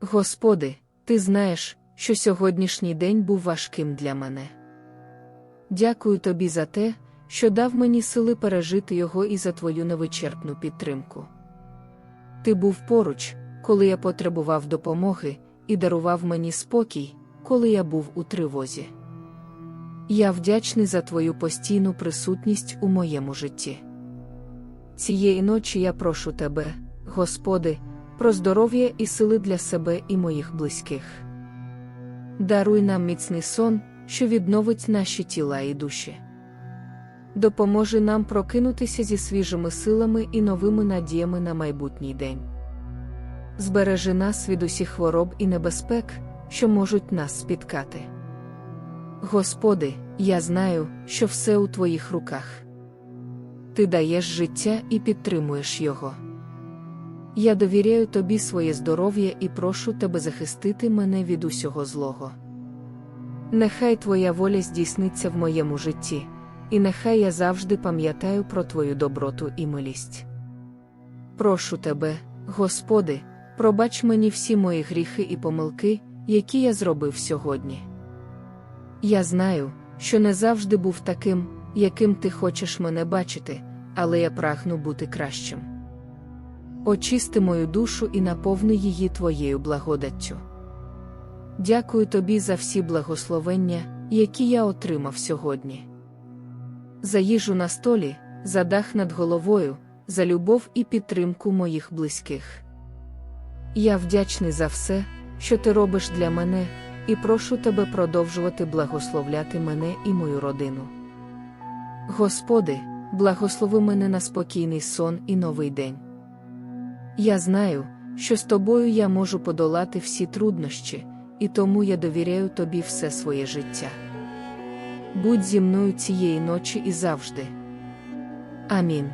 Господи, ти знаєш, що сьогоднішній день був важким для мене. Дякую тобі за те, що дав мені сили пережити його і за твою невичерпну підтримку. Ти був поруч, коли я потребував допомоги, і дарував мені спокій, коли я був у тривозі. Я вдячний за твою постійну присутність у моєму житті. Цієї ночі я прошу тебе, Господи, про здоров'я і сили для себе і моїх близьких. Даруй нам міцний сон, що відновить наші тіла і душі. Допоможи нам прокинутися зі свіжими силами і новими надіями на майбутній день. Збережи нас від усіх хвороб і небезпек, що можуть нас спіткати. Господи, я знаю, що все у Твоїх руках. Ти даєш життя і підтримуєш його. Я довіряю тобі своє здоров'я і прошу тебе захистити мене від усього злого. Нехай Твоя воля здійсниться в моєму житті, і нехай я завжди пам'ятаю про Твою доброту і милість. Прошу тебе, Господи, пробач мені всі мої гріхи і помилки, які я зробив сьогодні. Я знаю, що не завжди був таким, яким ти хочеш мене бачити, але я прагну бути кращим. Очисти мою душу і наповни її твоєю благодаттю. Дякую тобі за всі благословення, які я отримав сьогодні. За їжу на столі, за дах над головою, за любов і підтримку моїх близьких. Я вдячний за все, що ти робиш для мене, і прошу тебе продовжувати благословляти мене і мою родину. Господи, благослови мене на спокійний сон і новий день. Я знаю, що з тобою я можу подолати всі труднощі, і тому я довіряю тобі все своє життя. Будь зі мною цієї ночі і завжди. Амінь.